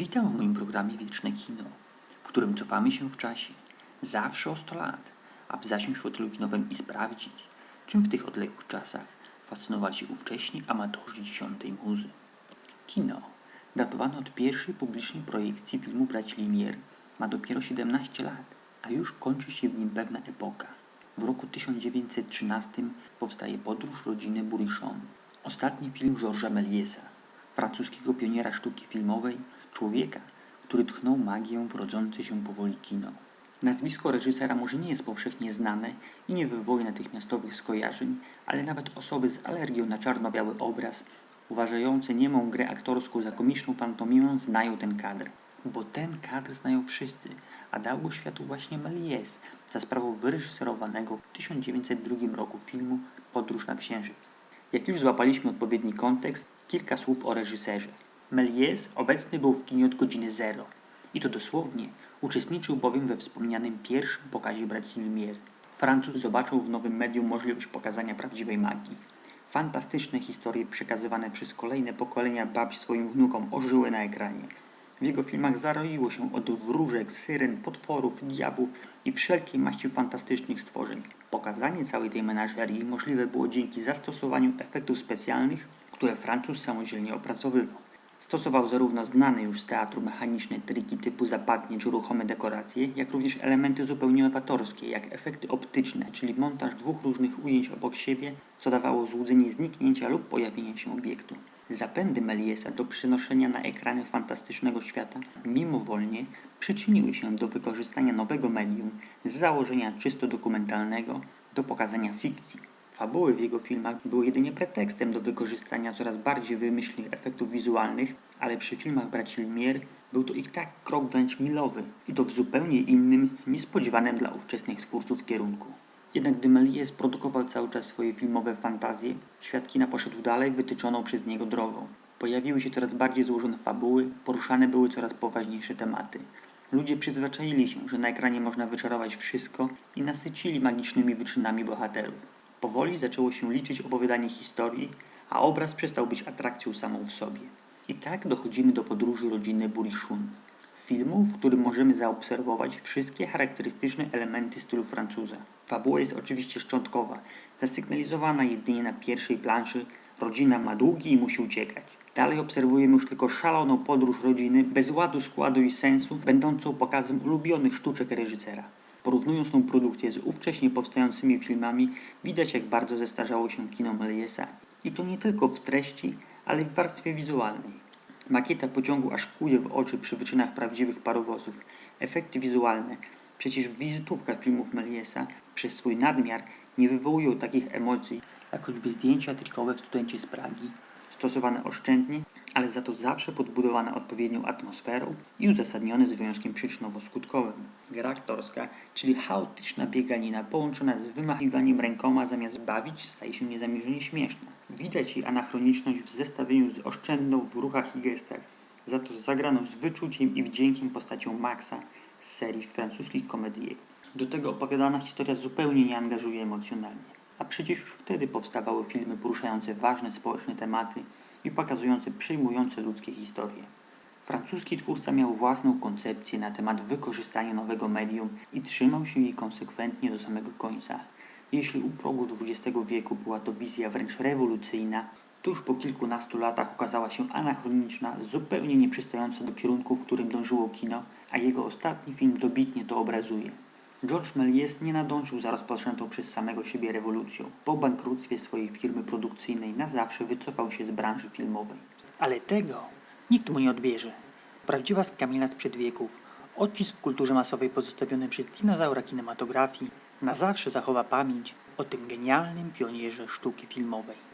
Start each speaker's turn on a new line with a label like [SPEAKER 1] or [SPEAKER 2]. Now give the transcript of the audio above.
[SPEAKER 1] Witam w moim programie Wieczne Kino, w którym cofamy się w czasie, zawsze o 100 lat, aby zasiąść w fotelu kinowym i sprawdzić, czym w tych odległych czasach fascynowali się ówcześni amatorzy dziesiątej muzy. Kino, datowane od pierwszej publicznej projekcji filmu Braci Lumière, ma dopiero 17 lat, a już kończy się w nim pewna epoka. W roku 1913 powstaje Podróż rodziny Burichon, ostatni film Georgesa Mélièsa, francuskiego pioniera sztuki filmowej, człowieka, który tchnął magię w rodzące się powoli kino. Nazwisko reżysera może nie jest powszechnie znane i nie wywołuje natychmiastowych skojarzeń, ale nawet osoby z alergią na czarno-biały obraz, uważające niemą grę aktorską za komiczną pantomimę, znają ten kadr. Bo ten kadr znają wszyscy, a dał go światu właśnie Méliès za sprawą wyreżyserowanego w 1902 roku filmu Podróż na Księżyc. Jak już złapaliśmy odpowiedni kontekst, kilka słów o reżyserze. Méliès obecny był w kinie od godziny zero. I to dosłownie. Uczestniczył bowiem we wspomnianym pierwszym pokazie braci Lumière. Francuz zobaczył w nowym medium możliwość pokazania prawdziwej magii. Fantastyczne historie przekazywane przez kolejne pokolenia babć swoim wnukom ożyły na ekranie. W jego filmach zaroiło się od wróżek, syren, potworów, diabłów i wszelkiej maści fantastycznych stworzeń. Pokazanie całej tej menażerii możliwe było dzięki zastosowaniu efektów specjalnych, które Francuz samodzielnie opracowywał. Stosował zarówno znane już z teatru mechaniczne triki typu zapadnie czy ruchome dekoracje, jak również elementy zupełnie nowatorskie, jak efekty optyczne, czyli montaż dwóch różnych ujęć obok siebie, co dawało złudzenie zniknięcia lub pojawienia się obiektu. Zapędy Meliesa do przenoszenia na ekrany fantastycznego świata mimowolnie przyczyniły się do wykorzystania nowego medium z założenia czysto dokumentalnego do pokazania fikcji. Fabuły w jego filmach były jedynie pretekstem do wykorzystania coraz bardziej wymyślnych efektów wizualnych, ale przy filmach braci Lumière był to ich tak krok wręcz milowy i to w zupełnie innym, niespodziewanym dla ówczesnych twórców kierunku. Jednak gdy Méliès produkował cały czas swoje filmowe fantazje, świat kina poszedł dalej wytyczoną przez niego drogą. Pojawiły się coraz bardziej złożone fabuły, poruszane były coraz poważniejsze tematy. Ludzie przyzwyczaili się, że na ekranie można wyczarować wszystko i nasycili magicznymi wyczynami bohaterów. Powoli zaczęło się liczyć opowiadanie historii, a obraz przestał być atrakcją samą w sobie. I tak dochodzimy do podróży rodziny Burichon. Filmu, w którym możemy zaobserwować wszystkie charakterystyczne elementy stylu Francuza. Fabuła jest oczywiście szczątkowa, zasygnalizowana jedynie na pierwszej planszy rodzina ma długi i musi uciekać. Dalej obserwujemy już tylko szaloną podróż rodziny bez ładu, składu i sensu, będącą pokazem ulubionych sztuczek reżysera. Porównując tą produkcję z ówcześnie powstającymi filmami, widać jak bardzo zestarzało się kino Mélièsa. I to nie tylko w treści, ale i w warstwie wizualnej. Makieta pociągu aż kuje w oczy przy wyczynach prawdziwych parowozów. Efekty wizualne. Przecież wizytówka filmów Mélièsa przez swój nadmiar nie wywołują takich emocji, jak choćby zdjęcia tyczkowe w studencie z Pragi, stosowane oszczędnie, ale za to zawsze podbudowane odpowiednią atmosferą i uzasadnione związkiem przyczynowo-skutkowym. Gra aktorska, czyli chaotyczna bieganina połączona z wymachiwaniem rękoma zamiast bawić, staje się niezamierzenie śmieszna. Widać jej anachroniczność w zestawieniu z oszczędną w ruchach i gestach, za to zagraną z wyczuciem i wdziękiem postacią Maxa z serii francuskich komedii. Do tego opowiadana historia zupełnie nie angażuje emocjonalnie. A przecież już wtedy powstawały filmy poruszające ważne społeczne tematy i pokazujące przejmujące ludzkie historie. Francuski twórca miał własną koncepcję na temat wykorzystania nowego medium i trzymał się jej konsekwentnie do samego końca. Jeśli u progu XX wieku była to wizja wręcz rewolucyjna, to już po kilkunastu latach okazała się anachroniczna, zupełnie nieprzystająca do kierunku, w którym dążyło kino, a jego ostatni film dobitnie to obrazuje. Georges Méliès nie nadążył za rozpoczętą przez samego siebie rewolucją. Po bankructwie swojej firmy produkcyjnej na zawsze wycofał się z branży filmowej. Ale tego nikt mu nie odbierze. Prawdziwa skamila sprzed wieków, odcisk w kulturze masowej pozostawiony przez dinozaura kinematografii, na zawsze zachowa pamięć o tym genialnym pionierze sztuki filmowej.